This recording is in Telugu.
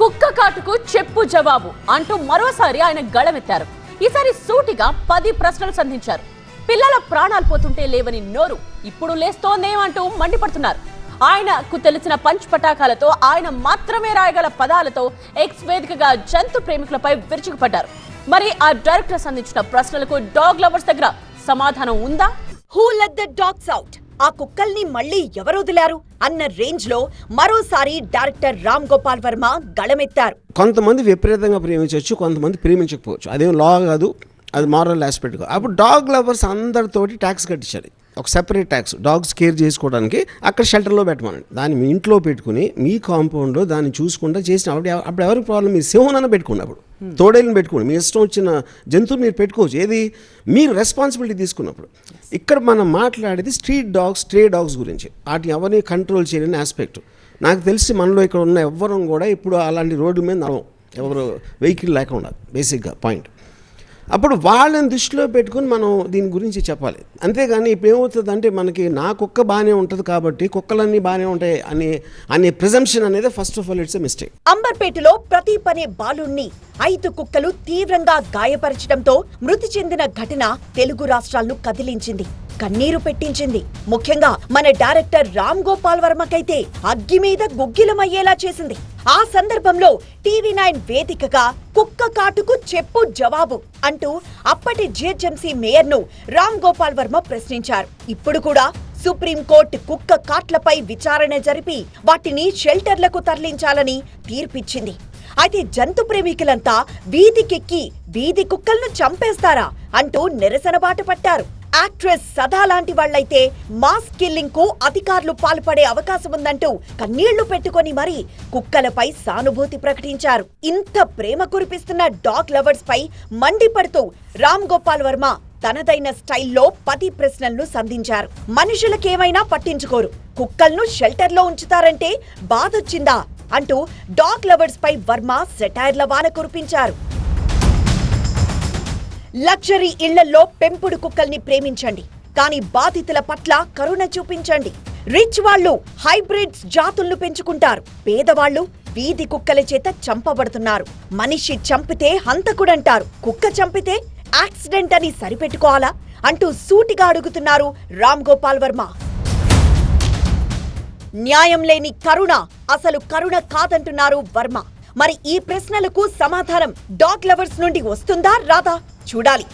కుక్క కాటుకు చెప్పు జవాబు అంటూ మరోసారి ఆయన గళమెత్తారు. ఈసారి సూటిగా పది ప్రశ్నలు సంధించారు. పిల్లల ప్రాణాలు పోతుంటే లేవని నోరు ఇప్పుడు లేస్తోందేమంటూ మండిపడుతున్నారు. ఆయనకు తెలిసిన పంచ్ పటాకాలతో ఆయన మాత్రమే రాయగల పదాలతో ఎక్స్ వేదికగా జంతు ప్రేమికులపై విరుచుకుపడ్డారు. మరి ఆ డైరెక్టర్ సంధించిన ప్రశ్నలకు డాగ్ లవర్స్ దగ్గర సమాధానం ఉందా? Who let the dogs out ఆ కుక్కల్ని మళ్ళీ ఎవరొదిలారు అన్న రేంజ్లో మరోసారి డైరెక్టర్ రామ్ గోపాల్ వర్మ గళమెత్తారు. కొంతమంది విపరీతంగా ప్రేమించవచ్చు కొంతమంది ప్రేమించకపోవచ్చు. అదేం లా కాదు అది మారల్ ఆస్పెక్ట్ కాదు. అప్పుడు డాగ్ లవర్స్ అందరితోటి ట్యాక్స్ కట్టించాలి. ఒక సెపరేట్ ట్యాక్స్ డాగ్స్ కేర్ చేసుకోవడానికి అక్కడ షెల్టర్లో పెట్టమనండి. దాన్ని మీ ఇంట్లో పెట్టుకుని మీ కాంపౌండ్లో దాన్ని చూసుకుంటా చేసిన అప్పుడు అప్పుడు ఎవరికి ప్రాబ్లం మీరు సింహనన్న పెట్టుకోండి అప్పుడు తోడేళ్ళని పెట్టుకోండి. మీ ఇష్టం వచ్చిన జంతువు మీరు పెట్టుకోవచ్చు. ఏది? మీరు రెస్పాన్సిబిలిటీ తీసుకున్నప్పుడు. ఇక్కడ మనం మాట్లాడేది స్ట్రీట్ డాగ్స్ స్ట్రే డాగ్స్ గురించి. వాటిని ఎవరిని కంట్రోల్ చేయలేని ఆస్పెక్ట్ నాకు తెలిసి మనలో ఇక్కడ ఉన్న ఎవ్వరం కూడా ఇప్పుడు అలాంటి రోడ్ల మీద నడవం. ఎవరు వెహికల్ లేకుండా బేసిక్గా పాయింట్ అప్పుడు వాళ్ళని దృష్టిలో పెట్టుకుని మనం దీని గురించి చెప్పాలి. అంతేగాని ఇప్పుడు ఏమవుతుంది అంటే మనకి నా కుక్క బాగానే ఉంటుంది కాబట్టి కుక్కలన్నీ బాగానే ఉంటాయి అనే అనే ప్రిజంప్షన్ అనేది first of all it's mistake అంబర్పేటలో ప్రతి పనే బాలుణ్ణి ఐదు కుక్కలు తీవ్రంగా గాయపరచడంతో మృతి చెందిన ఘటన తెలుగు రాష్ట్రాలను కదిలించింది కన్నీరు పెట్టించింది. ముఖ్యంగా మన డైరెక్టర్ రామ్ గోపాల్ వర్మకైతే అగ్గి మీద గుగ్గిలమయ్యేలా చేసింది. ఆ సందర్భంలో టీవీ నైన్ వేదికగా కుక్క కాటుకు చెప్పు జవాబు అంటూ అప్పటి జిహెచ్ఎంసీ మేయర్ను రామ్ గోపాల్ వర్మ ప్రశ్నించారు. ఇప్పుడు కూడా సుప్రీంకోర్టు కుక్క కాట్లపై విచారణ జరిపి వాటిని షెల్టర్లకు తరలించాలని తీర్పిచ్చింది. అయితే జంతు ప్రేమికులంతా వీధికెక్కి వీధి కుక్కలను చంపేస్తారా అంటూ నిరసన బాట పట్టారు. యాక్ట్రెస్ సదా లాంటి వాళ్ళైతే మాస్ కిల్లింగ్కు అధికారులు పాల్పడే అవకాశం ఉందంటూ కన్నీళ్ళు పెట్టుకొని మరీ కుక్కలపై సానుభూతి ప్రకటించారు. ఇంత ప్రేమ కురిపిస్తున్న డాగ్ లవర్స్ పై మండిపడుతూ రామ్ గోపాల్ వర్మ తనదైన స్టైల్లో పది ప్రశ్నలను సంధించారు. మనుషులకేమైనా పట్టించుకోరు. కుక్కల్ను షెల్టర్లో ఉంచుతారంటే బాధొచ్చిందా అంటూ డాగ్ లవర్స్ పై వర్మ సెటైర్ల వాన కురిపించారు. లగ్జరీ ఇళ్ళలో పెంపుడు కుక్కల్ని ప్రేమించండి. కానీ బాధితుల పట్ల కరుణ చూపించండి. రిచ్ వాళ్ళు హైబ్రిడ్స్ జాతులను పెంచుకుంటారు. పేదవాళ్ళు వీధి కుక్కల చేత చంపబడుతున్నారు. మనిషి చంపితే హంతకుడంటారు. కుక్క చంపితే యాక్సిడెంట్ అని సరిపెట్టుకోవాలా? అంటూ సూటిగా అడుగుతున్నారు రామ్ గోపాల్ వర్మ. న్యాయం లేని కరుణ అసలు కరుణ కాదంటున్నారు వర్మ. మరి ఈ ప్రశ్నలకు సమాధానం డాగ్ లవర్స్ నుండి వస్తుందా రాదా? చూడాలి.